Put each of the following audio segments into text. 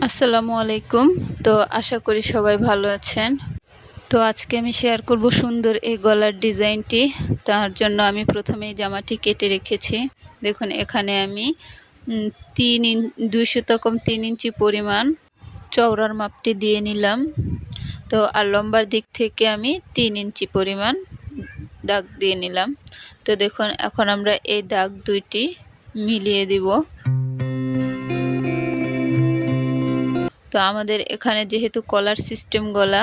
আসসালামু আলাইকুম। তো আশা করি সবাই ভালো আছেন। তো আজকে আমি শেয়ার করব সুন্দর এই গলার ডিজাইনটি। তার জন্য আমি প্রথমে জামাটি কেটে রেখেছি। দেখুন, এখানে আমি তিন ইন দুইশো কম তিন ইঞ্চি পরিমাণ চওড়ার মাপটি দিয়ে নিলাম। তো আর লম্বার দিক থেকে আমি তিন ইঞ্চি পরিমাণ দাগ দিয়ে নিলাম। তো দেখুন, এখন আমরা এই দাগ দুইটি মিলিয়ে দিব। তো আমাদের এখানে যেহেতু কলার সিস্টেম গলা,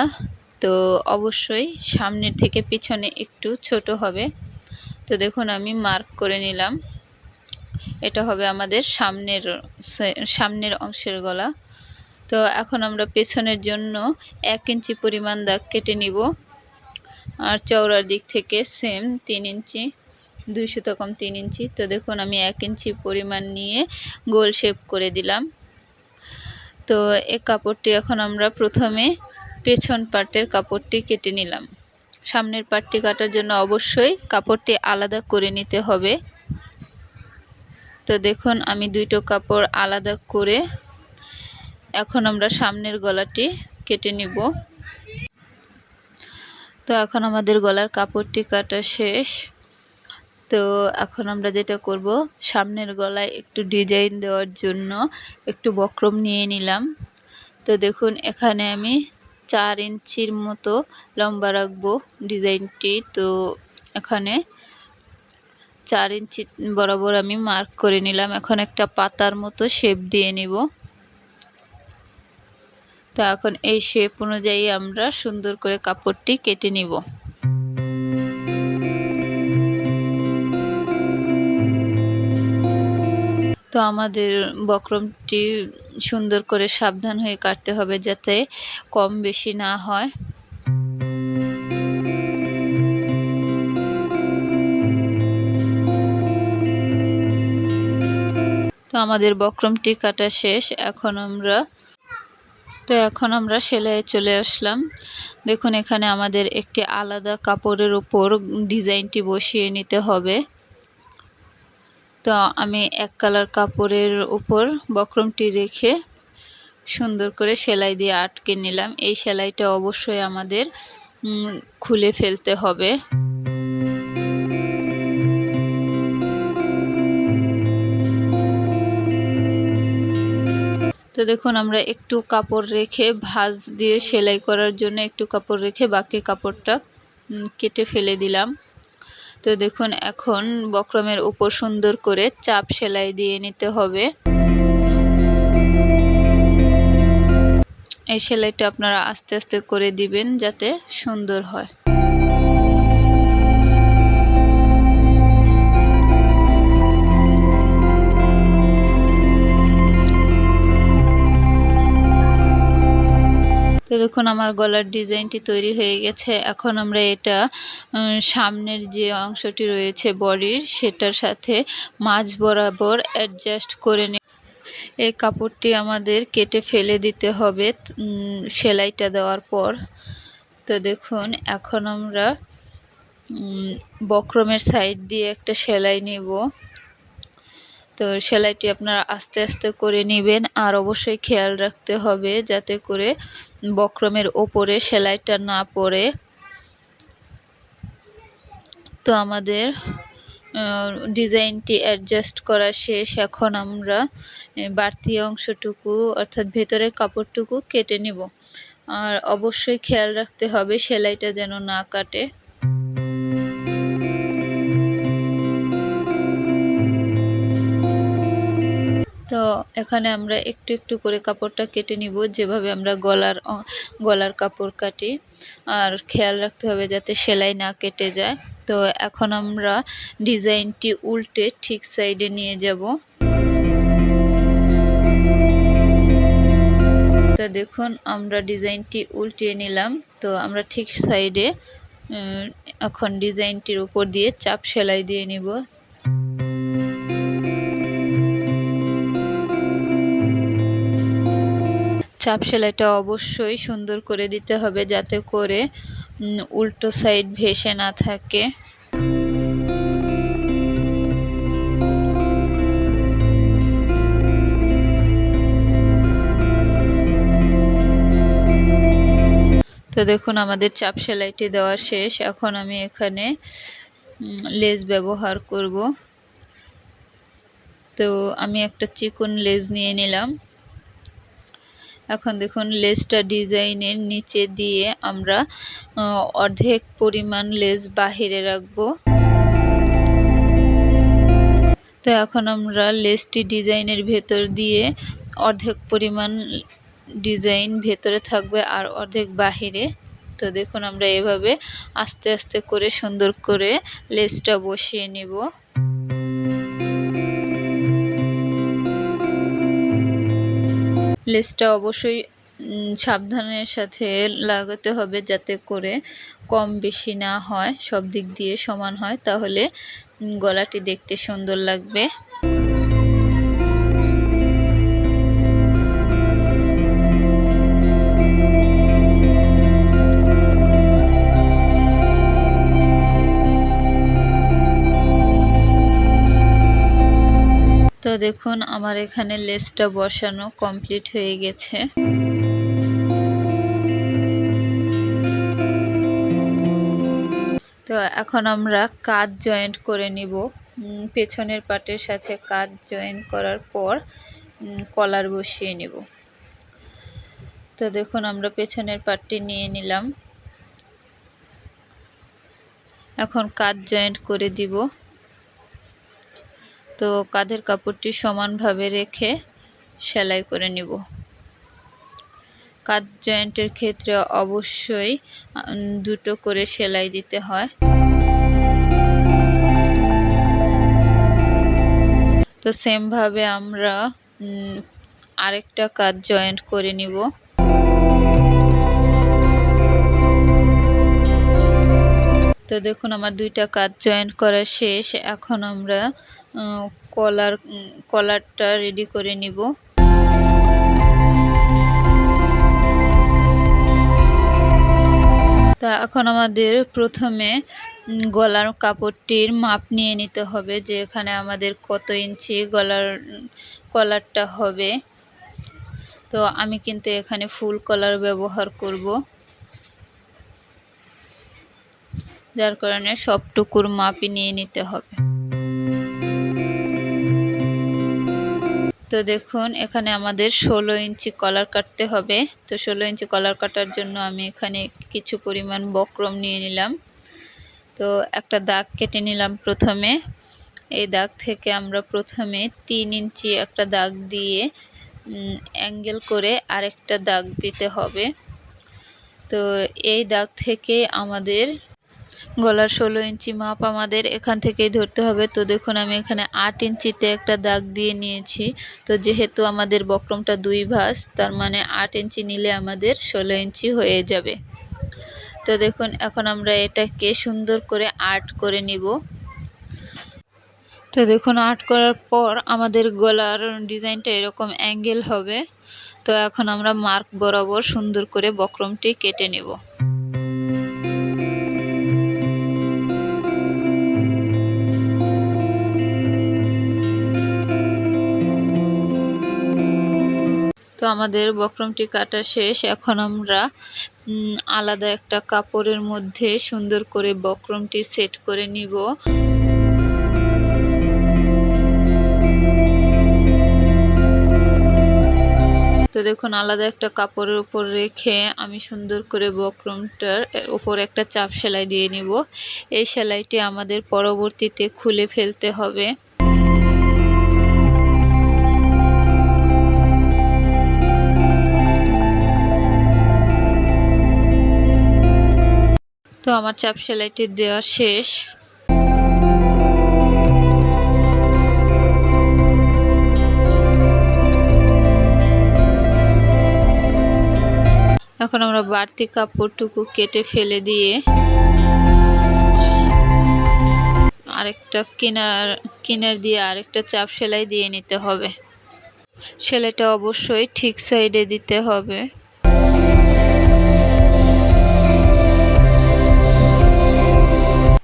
তো অবশ্যই সামনের থেকে পিছনে একটু ছোট হবে। তো দেখুন, আমি মার্ক করে নিলাম। এটা হবে আমাদের সামনের সামনের অংশের গলা। তো এখন আমরা পেছনের জন্য এক ইঞ্চি পরিমাণ দাগ কেটে নিব। আর চওড়ার দিক থেকে সেম তিন ইঞ্চি দুইশো কম তিন ইঞ্চি। তো দেখুন, আমি এক ইঞ্চি পরিমাণ নিয়ে গোল শেপ করে দিলাম। তো এই কাপড়টি এখন আমরা প্রথমে পেছন পার্টের কাপড়টি কেটে নিলাম। সামনের পার্টটি কাটার জন্য অবশ্যই কাপড়টি আলাদা করে নিতে হবে। তো দেখুন, আমি দুইটো কাপড় আলাদা করে এখন আমরা সামনের গলাটি কেটে নিব। তো এখন আমাদের গলার কাপড়টি কাটা শেষ। তো এখন আমরা যেটা করব, সামনের গলায় একটু ডিজাইন দেওয়ার জন্য একটু বক্রম নিয়ে নিলাম। তো দেখুন, এখানে আমি চার ইঞ্চির মতো লম্বা রাখব ডিজাইনটি। তো এখানে চার ইঞ্চি বরাবর আমি মার্ক করে নিলাম। এখন একটা পাতার মতো শেপ দিয়ে নিব। তো এখন এই শেপ অনুযায়ী আমরা সুন্দর করে কাপড়টি কেটে নিব। তো আমাদের বক্রমটি সুন্দর করে সাবধান হয়ে কাটতে হবে যাতে কম বেশি না হয়। তো আমাদের বক্রমটি কাটা শেষ। এখন আমরা, তো এখন আমরা সেলাইয়ে চলে আসলাম। দেখুন, এখানে আমাদের একটি আলাদা কাপড়ের উপর ডিজাইনটি বসিয়ে নিতে হবে। তো আমি এক কালার কাপড়ের উপর বক্রমটি রেখে সুন্দর করে সেলাই দিয়ে আটকে নিলাম। এই সেলাইটা অবশ্যই আমাদের খুলে ফেলতে হবে। তো দেখুন, আমরা একটু কাপড় রেখে ভাঁজ দিয়ে সেলাই করার জন্য একটু কাপড় রেখে বাকি কাপড়টা কেটে ফেলে দিলাম। তো দেখুন, এখন বক্রমের উপর সুন্দর করে চাপ সেলাই দিয়ে নিতে হবে। এই সেলাইটা আপনারা আস্তে আস্তে করে দিবেন যাতে সুন্দর হয়। তো দেখুন আমার গলার ডিজাইনটি তৈরি হয়ে গেছে। এখন আমরা এটা সামনের যে অংশটি রয়েছে বডির, সেটার সাথে মাঝ বরাবর অ্যাডজাস্ট করে নি এই কাপড়টি আমাদের কেটে ফেলে দিতে হবে সেলাইটা দেওয়ার পর। তো দেখুন, এখন আমরা বক্রমের সাইড দিয়ে একটা সেলাই নেব। তো সেলাইটি আপনারা আস্তে আস্তে করে নেবেন আর অবশ্যই খেয়াল রাখতে হবে যাতে করে বক্রমের ওপরে সেলাইটা না পড়ে। তো আমাদের ডিজাইনটি অ্যাডজাস্ট করা শেষ। এখন আমরা বাড়তি অংশটুকু অর্থাৎ ভেতরের কাপড়টুকু কেটে নিব। আর অবশ্যই খেয়াল রাখতে হবে সেলাইটা যেন না কাটে। এখানে আমরা একটু একটু করে কাপড়টা কেটে নিব, যেভাবে আমরা গলার গলার কাপড় কাটি। আর খেয়াল রাখতে হবে যাতে সেলাই না কেটে যায়। তো এখন আমরা ডিজাইনটি উল্টে ঠিক সাইডে নিয়ে যাব। তো দেখুন, আমরা ডিজাইনটি উল্টিয়ে নিলাম। তো আমরা ঠিক সাইডে এখন ডিজাইনটির উপর দিয়ে চাপ সেলাই দিয়ে নিব। চাপ সেলাইটা অবশ্যই সুন্দর করে দিতে হবে যাতে করে উল্টো সাইড ভেসে না থাকে। তো দেখুন, আমাদের চাপ সেলাইটি দেওয়া শেষ। এখন আমি এখানে লেজ ব্যবহার করব। তো আমি একটা চিকন লেজ নিয়ে নিলাম। এখন দেখুন লেজটা ডিজাইনের নিচে দিয়ে আমরা অর্ধেক পরিমাণ লেজ বাহিরে রাখব। তো এখন আমরা লেসটি ডিজাইনের ভেতর দিয়ে অর্ধেক পরিমাণ ডিজাইন ভেতরে থাকবে আর অর্ধেক বাহিরে। তো দেখুন, আমরা এভাবে আস্তে আস্তে করে সুন্দর করে লেসটা বসিয়ে নেব। লেসটা অবশ্যই সাবধানের সাথে লাগাতে হবে যাতে করে কম বেশি না হয়, সব দিক দিয়ে সমান হয়। তাহলে গলাটি দেখতে সুন্দর লাগবে। তো দেখুন, আমার এখানে লেসটা বসানো কমপ্লিট হয়ে গেছে। তো এখন আমরা কাজ জয়েন্ট করে নিব। পেছনের পাটের সাথে কাজ জয়েন্ট করার পর কলার বসিয়ে নিব। তো দেখুন, আমরা পেছনের পাটটি নিয়ে নিলাম। এখন কাজ জয়েন্ট করে দিব। তো কাঁধের কাপড়টি সমানভাবে রেখে সেলাই করে নিব। কাঁধ জয়েন্টের ক্ষেত্রে অবশ্যই দুটো করে সেলাই দিতে হয়। তো সেমভাবে আমরা আরেকটা কাজ জয়েন্ট করে নিব। তো দেখুন, আমার দুইটা কাজ জয়েন্ট করা শেষ। এখন আমরা কলার কলারটা রেডি করে নিব। তা এখন আমাদের প্রথমে গলার কাপড়টির মাপ নিয়ে নিতে হবে যে এখানে আমাদের কত ইঞ্চি গলার কলারটা হবে। তো আমি কিন্তু এখানে ফুল কলার ব্যবহার করব। যার কারণে সবটুকুর মাপই নিয়ে নিতে হবে। তো দেখুন, এখানে আমাদের ষোলো ইঞ্চি কলার কাটতে হবে। তো ষোলো ইঞ্চি কলার কাটার জন্য আমি এখানে কিছু পরিমাণ বক্রম নিয়ে নিলাম। তো একটা দাগ কেটে নিলাম প্রথমে। এই দাগ থেকে আমরা প্রথমে তিন ইঞ্চি একটা দাগ দিয়ে অ্যাঙ্গেল করে আরেকটা দাগ দিতে হবে। তো এই দাগ থেকে আমাদের গলার ষোলো ইঞ্চি মাপ আমাদের এখান থেকেই ধরতে হবে। তো দেখুন, আমি এখানে আট ইঞ্চিতে একটা দাগ দিয়ে নিয়েছি। তো যেহেতু আমাদের বক্রমটা দুই ভাঁজ, তার মানে আট ইঞ্চি নিলে আমাদের ষোলো ইঞ্চি হয়ে যাবে। তো দেখুন, এখন আমরা এটাকে সুন্দর করে আর্ট করে নিব। তো দেখুন আর্ট করার পর আমাদের গলার ডিজাইনটা এরকম অ্যাঙ্গেল হবে। তো এখন আমরা মার্ক বরাবর সুন্দর করে বক্রমটি কেটে নেব। তো আমাদের বক্রমটি কাটা শেষ। এখন আমরা আলাদা একটা কাপড়ের মধ্যে সুন্দর করে বক্রমটি সেট করে নিব। তো দেখুন, আলাদা একটা কাপড়ের উপর রেখে আমি সুন্দর করে বক্রমটার উপর একটা চাপ সেলাই দিয়ে নিব। এই সেলাইটি আমাদের পরবর্তীতে খুলে ফেলতে হবে। আমার চাপ সেলাইটি দেওয়া শেষ। এখন আমরা বাড়তি কাপড়টুকু কেটে ফেলে দিয়ে আরেকটা কিনার কিনার দিয়ে আরেকটা চাপ সেলাই দিয়ে নিতে হবে। সেলাইটা অবশ্যই ঠিক সাইডে দিতে হবে।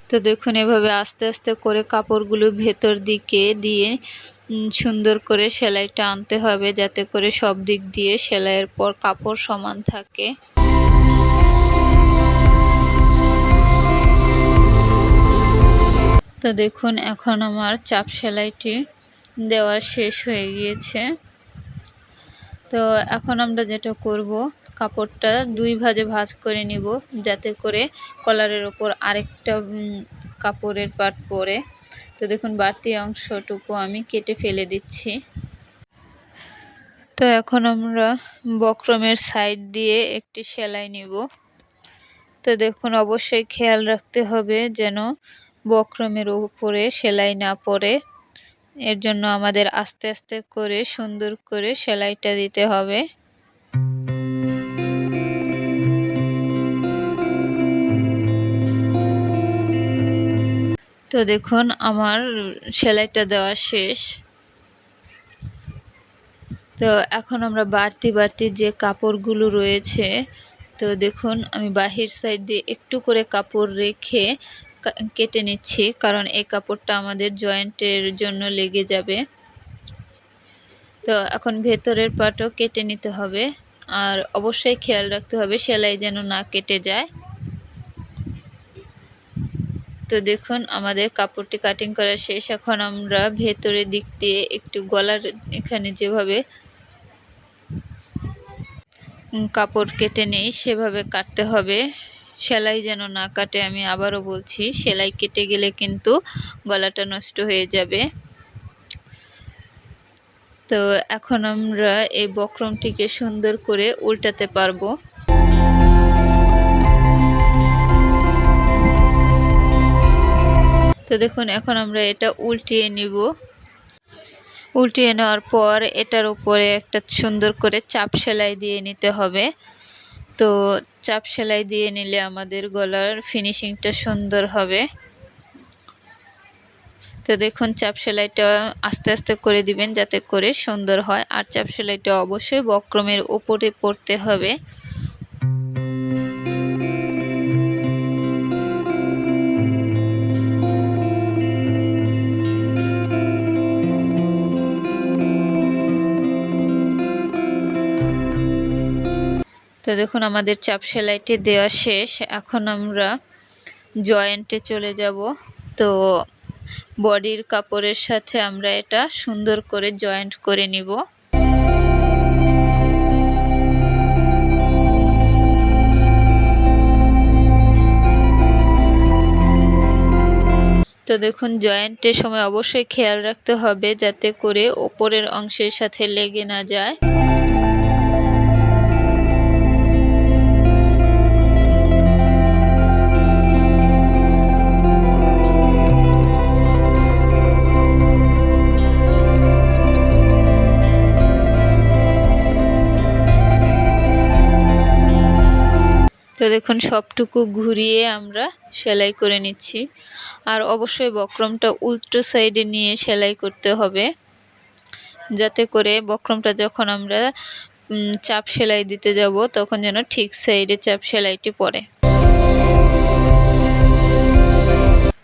তো দেখুন, এভাবে আস্তে আস্তে করে কাপড়গুলো ভেতর দিকে দিয়ে সুন্দর করে সেলাইটা আনতে হবে যাতে করে সব দিক দিয়ে সেলাইয়ের পর কাপড় সমান থাকে। তো দেখুন, এখন আমার চাপ সেলাইটি দেওয়ার শেষ হয়ে গিয়েছে। তো এখন আমরা যেটা করব কাপড়টা দুই ভাজে ভাজ করে নিব, যাতে করে কলারের ওপর আরেকটা কাপড়ের পাট পরে তো দেখুন, বাড়তি অংশটুকু আমি কেটে ফেলে দিচ্ছি। তো এখন আমরা বক্রমের সাইড দিয়ে একটি সেলাই নিব। তো দেখুন, অবশ্যই খেয়াল রাখতে হবে যেন বক্রমের উপরে সেলাই না পড়ে। এর জন্য আমাদের আস্তে আস্তে করে সুন্দর করে সেলাইটা দিতে হবে। তো দেখুন, আমার সেলাইটা দেওয়া শেষ। তো এখন আমরা বাড়তি বাড়তি যে কাপড়গুলো রয়েছে, তো দেখুন, আমি বাহির সাইড দিয়ে একটু করে কাপড় রেখে কেটে নিচ্ছি, কারণ এই কাপড়টা আমাদের জয়েন্টের জন্য লেগে যাবে। তো এখন ভেতরের পাটও কেটে নিতে হবে, আর অবশ্যই খেয়াল রাখতে হবে সেলাই যেন না কেটে যায়। তো দেখুন, আমাদের কাপড়টি কাটিং করা শেষ। এখন আমরা ভেতরের দিক দিয়ে একটু গলার এখানে যেভাবে কাপড় কেটে নেই, সেভাবে কাটতে হবে। সেলাই যেন না কাটে, আমি আবারও বলছি, সেলাই কেটে গেলে কিন্তু গলাটা নষ্ট হয়ে যাবে। তো এখন আমরা এই বক্রমটিকে সুন্দর করে উল্টাতে পারব। তো দেখুন, এখন আমরা এটা উল্টিয়ে নিব। উল্টিয়ে নেওয়ার পর এটার উপরে একটা সুন্দর করে চাপ সেলাই দিয়ে নিতে হবে। তো চাপ সেলাই দিয়ে নিলে আমাদের গলার ফিনিশিংটা সুন্দর হবে। তো দেখুন, চাপ সেলাইটা আস্তে আস্তে করে দিবেন যাতে করে সুন্দর হয়। আর চাপ সেলাইটা অবশ্যই বক্রমের উপরে পড়তে হবে। তো দেখুন, আমাদের চাপ সেলাইটি দেওয়া শেষ। এখন আমরা জয়েন্টে চলে যাব। তো বডির কাপড়ের সাথে আমরা এটা সুন্দর করে জয়েন্ট করে নিব। তো দেখুন জয়েন্টের সময় অবশ্যই খেয়াল রাখতে হবে যাতে করে ওপরের অংশের সাথে লেগে না যায়। দেখুন সবটুকু ঘুরিয়ে আমরা সেলাই করে নিচ্ছি। আর অবশ্যই বক্রমটা উল্টো সাইডে নিয়ে সেলাই করতে হবে, যাতে করে বক্রমটা যখন আমরা চাপ সেলাই দিতে যাব, তখন যেন ঠিক সাইডে চাপ সেলাইটি পড়ে।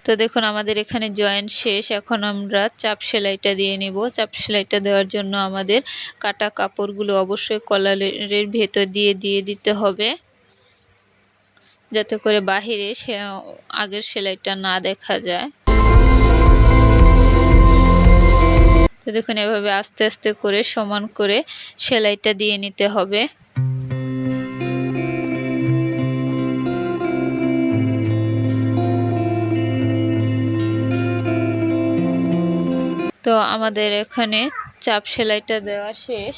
তো দেখুন, আমাদের এখানে জয়েন্ট শেষ। এখন আমরা চাপ সেলাইটা দিয়ে নিব। চাপ সেলাইটা দেওয়ার জন্য আমাদের কাটা কাপড়গুলো অবশ্যই কলারের ভেতর দিয়ে দিয়ে দিতে হবে। যাতে করে বাহিরে সে, আগের সেলাইটা না দেখা যায়। তো দেখুন, এভাবে আস্তে আস্তে করে সমান করে সেলাইটা দিয়ে নিতে হবে। তো আমাদের এখানে চাপ সেলাইটা দেওয়া শেষ।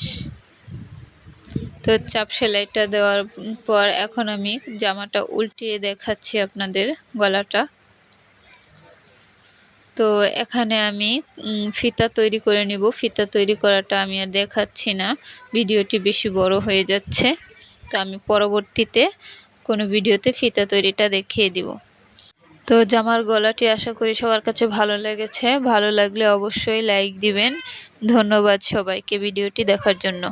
তো চাপ সেলাইটা দেওয়ার পর এখন আমি জামাটা উল্টিয়ে দেখাচ্ছি আপনাদের গলাটা। তো এখানে আমি ফিতা তৈরি করে নিব। ফিতা তৈরি করাটা আমি আর দেখাচ্ছি না। ভিডিওটি বেশি বড় হয়ে যাচ্ছে। তো আমি পরবর্তীতে কোনো ভিডিওতে ফিতা তৈরিটা দেখিয়ে দিব। তো জামার গলাটি আশা করি সবার কাছে ভালো লেগেছে। ভালো লাগলে অবশ্যই লাইক দিবেন। ধন্যবাদ সবাইকে ভিডিওটি দেখার জন্য।